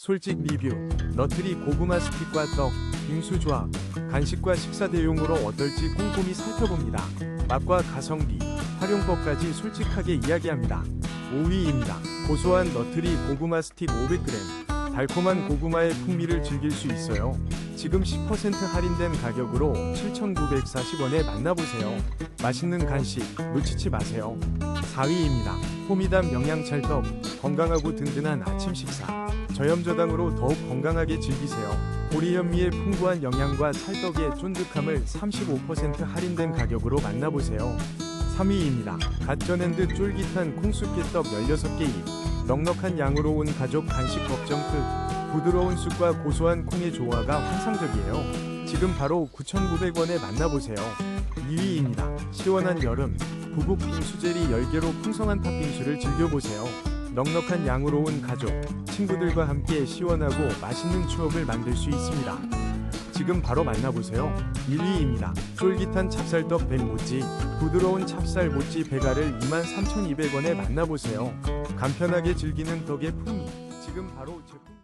솔직 리뷰 너트리 고구마 스틱과 떡, 빙수 조합, 간식과 식사 대용으로 어떨지 꼼꼼히 살펴봅니다. 맛과 가성비, 활용법까지 솔직하게 이야기합니다. 5위입니다. 고소한 너트리 고구마 스틱 500g. 달콤한 고구마의 풍미를 즐길 수 있어요. 지금 10% 할인된 가격으로 7,940원에 만나보세요. 맛있는 간식 놓치지 마세요. 4위입니다. 호미담 영양찰떡 건강하고 든든한 아침 식사. 저염저당으로 더욱 건강하게 즐기세요. 보리 현미의 풍부한 영양과 찰떡의 쫀득함을 35% 할인된 가격으로 만나보세요. 3위입니다. 갓 쪄낸 듯 쫄깃한 콩쑥개떡 16개 입. 넉넉한 양으로 온 가족 간식 걱정 끝. 부드러운 쑥과 고소한 콩의 조화가 환상적이에요. 지금 바로 9,900원에 만나보세요. 2위입니다. 시원한 여름. 부국 빙수젤리 10개로 풍성한 팥빙수를 즐겨보세요. 넉넉한 양으로 온 가족, 친구들과 함께 시원하고 맛있는 추억을 만들 수 있습니다. 지금 바로 만나보세요. 1위입니다. 쫄깃한 찹쌀떡 100모찌, 부드러운 찹쌀 모찌 배가를 23,200원에 만나보세요. 간편하게 즐기는 떡의 풍미. 지금 바로 제품